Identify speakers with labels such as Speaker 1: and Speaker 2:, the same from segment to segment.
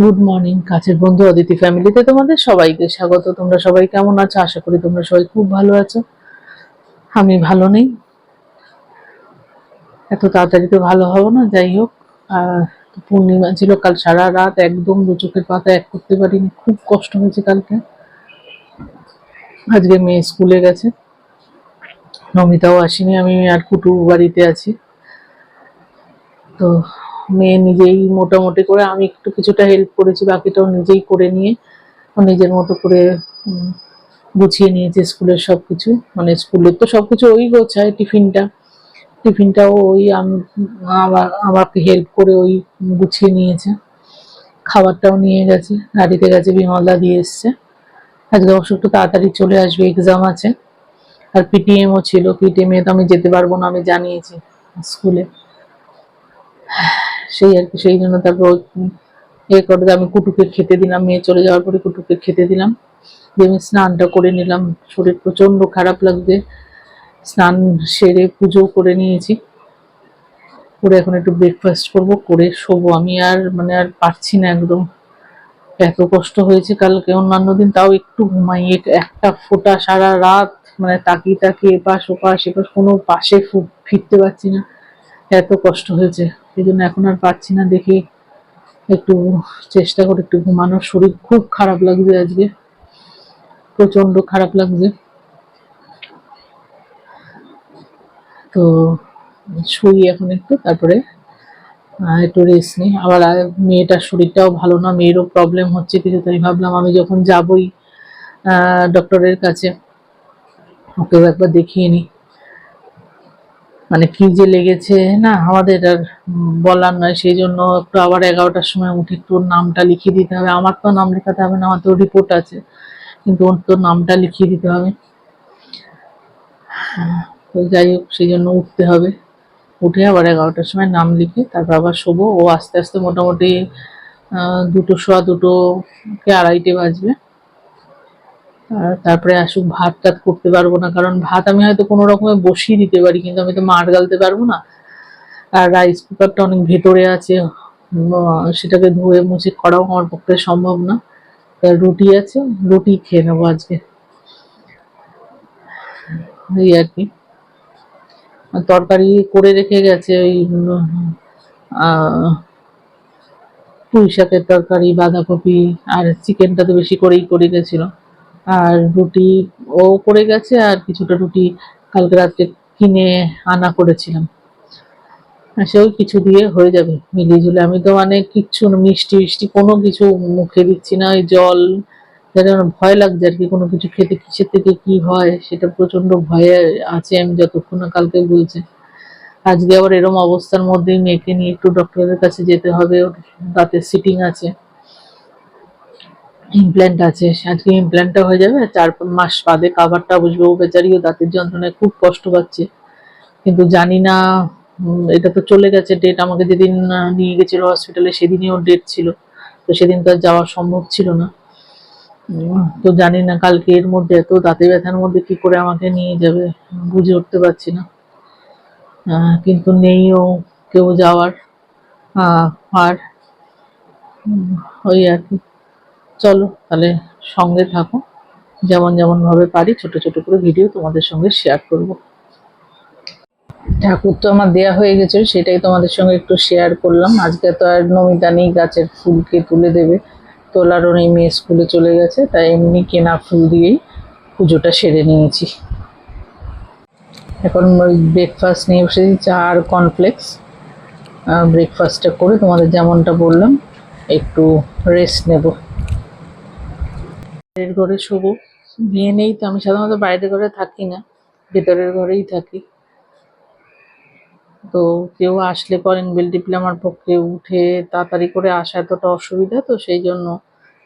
Speaker 1: Good morning কাছের বন্ধু অদিতি ফ্যামিলিতে তোমাদের সবাইকে স্বাগত। তোমরা সবাই কেমন আছো? আশা করি তোমরা সবাই খুব ভালো আছো। আমি ভালো নেই। এত তাড়াতাড়ি তো ভালো হব না, যাই হোক। পূর্ণিমা ছিল কাল সারা রাত, একদম দু চোখের পাতা এক করতে পারিনি। খুব কষ্ট হয়েছে কালকে। আজকে মেয়ে স্কুলে গেছে। নমিতাও আসেনি, আমি আর কুটু বাড়িতে আছি। তো মেয়ে নিজেই মোটামুটি করে আমি একটু কিছুটা হেল্প করেছি, বাকিটাও নিজেই করে নিয়ে, নিজের মতো করে গুছিয়ে নিয়েছে স্কুলের সব কিছু মানে স্কুলের তো সব কিছু ওই গোছায় টিফিনটা। টিফিনটাও ওই আমাকে হেল্প করে ওই গুছিয়ে নিয়েছে। খাবারটাও নিয়ে গেছে, গাড়িতে গেছে, বিমলদা দিয়ে এসছে। আজকে অবশ্য একটু তাড়াতাড়ি চলে আসবে এক্সাম আছে। আর পিটিএমও ছিল পিটিএম তো আমি যেতে পারব না, আমি জানিয়েছি স্কুলে। সেই আর কি, সেই জন্য তারপর এ করে আমি কুটুকে খেতে দিলাম মেয়ে চলে যাওয়ার পরে কুটুকে খেতে দিলাম। দিয়ে আমি স্নানটা করে নিলাম, শরীর প্রচণ্ড খারাপ লাগবে। স্নান সেরে পুজো করে নিয়েছি। করে এখন একটু ব্রেকফাস্ট করব, করে শোবো। আমি আর মানে আর পারছি না একদম। এত কষ্ট হয়েছে কালকে, অন্যান্য দিন তাও একটু ঘুমাই। একটা ফোঁটা সারা রাত মানে তাকিয়ে তাকিয়ে এপাশ ওপাশ, এপাশ, কোনো পাশে ফিরতে পারছি না। এত কষ্ট হয়েছে। সেই জন্য এখন আর পাচ্ছি না দেখি একটু চেষ্টা করে একটু ঘুমানোর শরীর খুব খারাপ লাগছে আজকে। প্রচণ্ড খারাপ লাগছে। তো শুই এখন একটু, তারপরে একটু রেস্ট নিই। আবার মেয়েটার শরীরটাও ভালো না, মেয়েরও প্রবলেম হচ্ছে কিছু তাই ভাবলাম, আমি যখন যাবই ডক্টরের কাছে, ওকেও একবার দেখিয়ে নিই। মানে যে লেগেছে, না? আমাদের আর বলার নয় সেই জন্য একটু আবার এগারোটার সময় উঠে একটু নামটা লিখিয়ে দিতে হবে। আমার তো নাম লেখাতে হবে না, আমার তো রিপোর্ট আছে, কিন্তু ওর তো নামটা লিখিয়ে দিতে হবে। তো যাই হোক সেই জন্য উঠতে হবে। উঠে আবার এগারোটার সময় নাম লিখে তারপর আবার শোবো। ও আস্তে আস্তে মোটামুটি দুটো সোয়া দুটো কে আড়াইটে বাজবে। আর তারপরে আসুক, ভাত টাত করতে পারব না, কারণ ভাত আমি হয়তো কোনো রকমে বসিয়ে দিতে পারি, কিন্তু আমি তো মার গালতে পারব না। আর রাইস কুকারটা অনেক ভেতরে আছে সেটাকে ধুয়ে মুছে করাও আমার পক্ষে সম্ভব না। রুটি আছে, রুটি খেয়ে নেব আজকে। এই আর কি। তরকারি করে রেখে গেছে ওই পুঁই শাকের তরকারি, বাঁধাকপি, আর চিকেনটা তো বেশি করেই করে গেছিল আর রুটি ও করে গেছে আর কিছুটা রুটি কালকে রাত্রে কিনে আনা করেছিলাম। সেও কিছু দিয়ে হয়ে যাবে, মিলিয়ে ঝুলে আমি তো মানে কিচ্ছু মিষ্টি মিষ্টি কোনো কিছু মুখে দিচ্ছি না, ওই জল। যার ভয় লাগছে আর কি কোনো কিছু খেতে, কিসের থেকে কি হয়, সেটা প্রচণ্ড ভয়ে আছে আমি যতক্ষণ না কালকে বলছে। আজকে আবার এরম অবস্থার মধ্যেই মেয়েকে নিয়ে একটু ডক্টরের কাছে যেতে হবে, ওর দাঁতের সিটিং আছে। ইমপ্ল্যান্ট আছে, আজকে ইমপ্ল্যান্টটা হয়ে যাবে চার মাস বাদে কাভারটা বসবে, ও বেচারিও দাঁতের যন্ত্রণায় খুব কষ্ট পাচ্ছে। কিন্তু জানি না এটা তো চলে গেছে ডেট আমাকে যেদিন নিয়ে গেছিল হসপিটালে সেদিনই ওর ডেট ছিল। তো সেদিন তো আর যাওয়া সম্ভব ছিল না। তো জানি না কালকে এর মধ্যে এত দাঁতে ব্যথার মধ্যে কি করে আমাকে নিয়ে যাবে, বুঝে উঠতে পারছি না। কিন্তু নেইও কেউ যাওয়ার আর ওই আর কি। চলো তাহলে সঙ্গে থাকো। যেমন যেমন ভাবে পারি ছোট ছোট করে ভিডিও তোমাদের সঙ্গে শেয়ার করব। ঠাকুর তো আমার দেয়া হয়ে গেছে, সেটাই তোমাদের সঙ্গে একটু শেয়ার করলাম। আজকে তো আর নমিতা নেই, গাছের ফুলকে তুলে দেবে। তোলারও নেই, মেয়ে স্কুলে চলে গেছে, তাই এমনি কেনা ফুল দিয়েই পুজোটা সেরে নিয়েছি। এখন ব্রেকফাস্ট নিয়ে বসেছি চা আর কর্নফ্লেক্স ব্রেকফাস্টটা করে তোমাদের যেমনটা বললাম, একটু রেস্ট নেব। বাইরের ঘরে শোবো বিয়ে নেই তো আমি সাধারণত বাইরের ঘরে থাকি না, ভেতরের ঘরেই থাকি। তো কেউ আসলে পরে বেল টিপলে আমার পক্ষে উঠে তাড়াতাড়ি করে আসা এতটা অসুবিধা তো সেই জন্য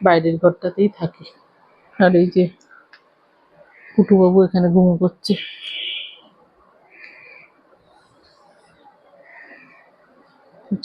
Speaker 1: বাইরের ঘরটাতেই থাকি। আর এই যে কুটুবাবু এখানে ঘুমো করছে।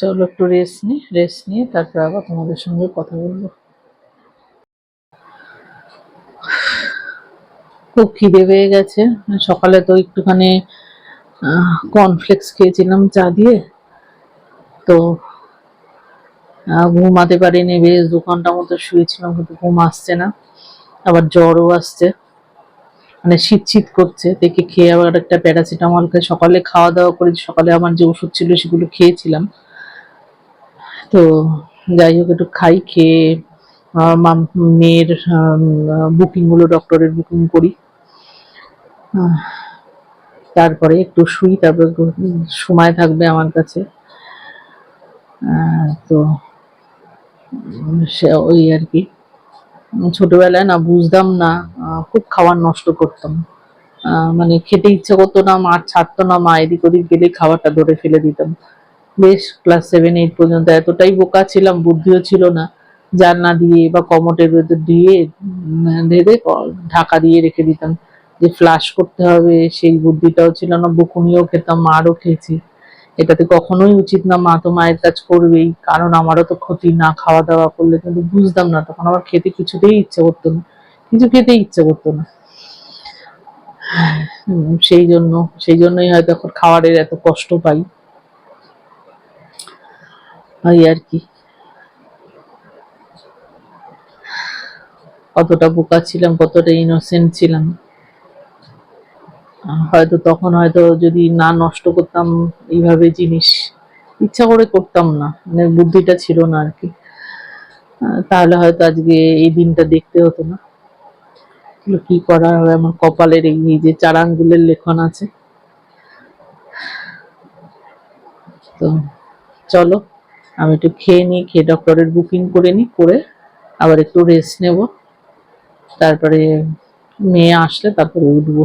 Speaker 1: চলো একটু রেস্ট নিই রেস্ট নিয়ে তারপর আবার তোমাদের সঙ্গে কথা বলব। খুব খিদে পেয়ে গেছে। সকালে তো একটুখানি কর্নফ্লেক্স খেয়েছিলাম চা দিয়ে। তো ঘুমাতে পারিনি, বেশ দু ঘণ্টা মতো শুয়েছিলাম, কিন্তু ঘুম আসছে না। আবার জ্বরও আসছে। মানে শীত শীত করছে, দেখে খেয়ে আবার একটা প্যারাসিটামল খেয়ে সকালে খাওয়া দাওয়া করে সকালে আমার যে ওষুধ ছিল সেগুলো খেয়েছিলাম। তো, যাই হোক, একটু খাই, খেয়ে মেয়ের বুকিংগুলো ডক্টরের বুকিং করি। তারপরে একটু শুই, তারপরে সময় থাকবে আমার কাছে। তো সে ওই আর কি। ছোটবেলায় না বুঝতাম না খুব খাবার নষ্ট করতাম। মানে খেতে ইচ্ছে করতো না, মা ছাড়তো না, মা এদিক ওদিক গেলে খাবারটা ধরে ফেলে দিতাম। বেশ ক্লাস সেভেন এইট পর্যন্ত এতটাই বোকা ছিলাম, বুদ্ধিও ছিল না। জানলা দিয়ে বা কমটের ভেতর দিয়ে ক- ঢাকা দিয়ে রেখে দিতাম। যে ফ্লাশ করতে হবে, সেই বুদ্ধিটাও ছিল না, বকুনিও খেতাম, মারও খেয়েছি। এটাতে কখনোই উচিত না, মা তো মায়ের কাজ করবেই, কারণ আমারও তো ক্ষতি, না খাওয়া দাওয়া করলে কিন্তু বুঝতাম না, তখন আমার খেতে কিছুতেই ইচ্ছে করতো না, কিছু খেতে ইচ্ছে করতো না। সেই জন্য, সেই জন্যই হয়তো এখন খাবারের এত কষ্ট পাই। এই আর কি। কতটা বোকা ছিলাম, কতটা ইনোসেন্ট ছিলাম। হয়তো তখন হয়তো যদি না নষ্ট করতাম এইভাবে জিনিস, ইচ্ছা করে করতাম না মানে বুদ্ধিটা ছিল না আর কি। তাহলে হয়তো আজকে এই দিনটা দেখতে হতো না। কি করা হবে? আমার কপালের এই যে চার আঙ্গুলের লেখন আছে। তো চলো, আমি একটু খেয়ে নিই, খেয়ে ডক্টরের বুকিং করে নিই, করে আবার একটু রেস্ট নেব। তারপরে মেয়ে আসলে তারপরে উঠবো।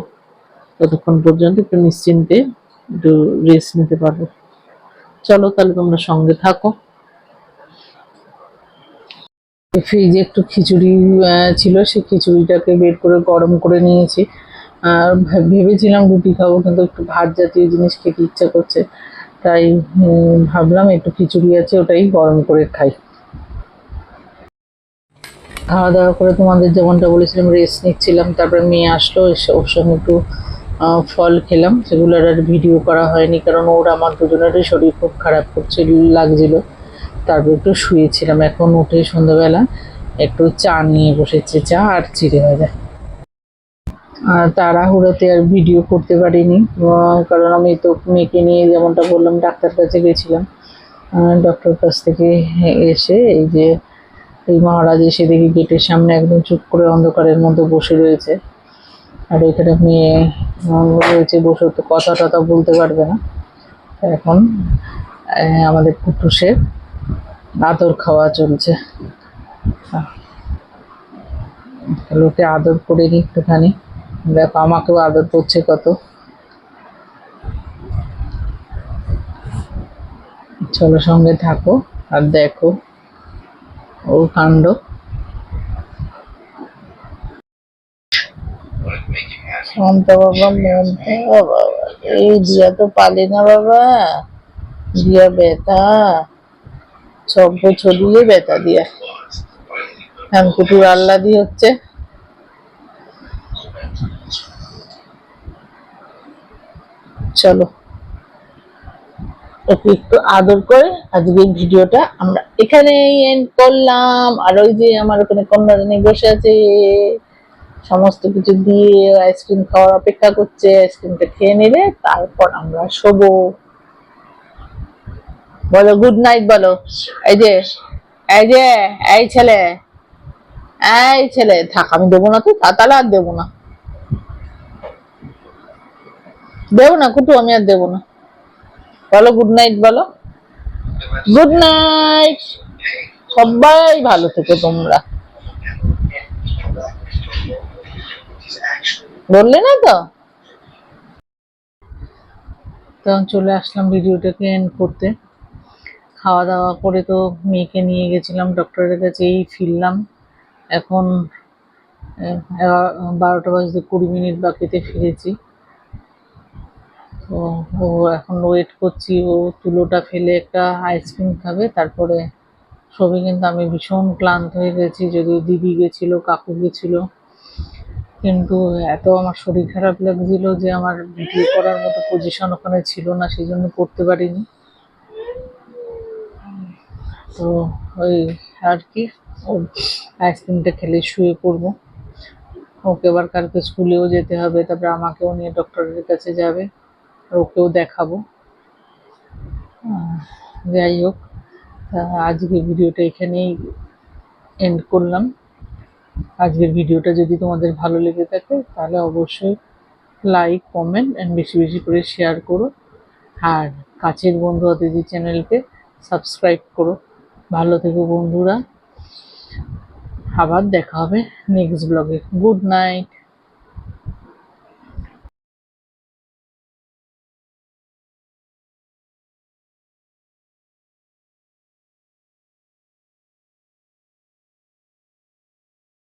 Speaker 1: ততক্ষণ পর্যন্ত একটু নিশ্চিন্তে একটু রেস্ট নিতে পারব। চলো তাহলে তোমরা সঙ্গে থাকো। ফ্রিজে একটু খিচুড়ি ছিল, সেই খিচুড়িটাকে বের করে গরম করে নিয়েছি। আর ভেবেছিলাম রুটি খাব, কিন্তু একটু ভাত জাতীয় জিনিস খেতে ইচ্ছা করছে। তাই ভাবলাম একটু খিচুড়ি আছে, ওটাই গরম করে খাই। খাওয়া দাওয়া করে তোমাদের যেমনটা বলেছিলাম রেস্ট নিচ্ছিলাম। তারপরে মেয়ে আসলো ওর সঙ্গে একটু ফল খেলাম। সেগুলোর আর ভিডিও করা হয়নি, কারণ ওর আমার দুজনেরই শরীর খুব খারাপ করছে লাগছিল। তারপর একটু শুয়েছিলাম, এখন উঠে সন্ধ্যাবেলা একটু চা নিয়ে বসেছি, চা আর চিড়ে ভাজা। আর তাড়াহুড়োতে আর ভিডিও করতে পারিনি কারণ আমি তো মেয়েকে নিয়ে যেমনটা বললাম, ডাক্তার কাছে গেছিলাম। ডক্টর কাছ থেকে এসে এই যে, এই মহারাজ এসে দেখি গেটের সামনে একদম চুপ করে অন্ধকারের মধ্যে বসে রয়েছে। আর এখানে উম, রয়েছে বসে তো কথা টথা বলতে পারবে না। এখন আমাদের কুটুসের আদর খাওয়া চলছে। লোকে আদর করে নি একটুখানি। দেখো আমাকেও আদর করছে কত। চলো সঙ্গে থাকো আর দেখো। ও কাণ্ড। শান্ত বাবা মমতা বাবা, এই দিয়া তো পালে না বাবা। দিয়া সভ্য ছড়িয়ে দিয়া হচ্ছে। চলো, ওকে একটু আদর করে আজকে ভিডিওটা আমরা এখানেই এন্ড করলাম। আর ওই যে আমার ওখানে কন্যারানী বসে আছে। সমস্ত কিছু দিয়ে আইসক্রিম খাওয়ার অপেক্ষা করছে, আইসক্রিমটা খেয়ে নিলে তারপর আমরা শোবো। বলো গুড নাইট বলো। এই যে এই যে, এই ছেলে এই ছেলে, থাক, আমি দেবো না তা- তাহলে আর দেবো না। দেবো না, কুটু, আমি আর দেবো না। বলো গুড নাইট বলো। গুড নাইট সবাই ভালো থেকো তোমরা। বললে না তো। তখন চলে আসলাম ভিডিওটাকে এন্ড করতে। খাওয়া দাওয়া করে তো মেয়েকে নিয়ে গেছিলাম ডক্টরের কাছে এই ফিরলাম। এখন বারোটা বাজতে কুড়ি মিনিট বাকিতে ফিরেছি। তো ও এখন ওয়েট করছি, ও তুলোটা ফেলে একটা আইসক্রিম খাবে, তারপরে সবই কিন্তু আমি ভীষণ ক্লান্ত হয়ে গেছি, যদিও দিদি গেছিল, কাকু গেছিল। কিন্তু এত আমার শরীর খারাপ লাগছিল যে আমার ভিডিও করার মতো পজিশন ওখানে ছিল না সেই জন্য করতে পারিনি। তো ওই আর কি ওর আইসক্রিমটা খেলে শুয়ে পড়ব। ওকে আবার কালকে স্কুলেও যেতে হবে, তারপরে আমাকেও নিয়ে ডক্টরের কাছে যাবে, আর ওকেও দেখাবো। যাই হোক, তা আজকের ভিডিওটা এখানেই এন্ড করলাম। আজকের ভিডিওটা যদি তোমাদের ভালো লেগে থাকে, তাহলে অবশ্যই লাইক কমেন্ট অ্যান্ড বেশি বেশি করে শেয়ার করো। আর কাছের বন্ধু অতিথি চ্যানেলকে সাবস্ক্রাইব করো। ভালো থেকো বন্ধুরা। আবার দেখা হবে নেক্সট ব্লগে গুড নাইট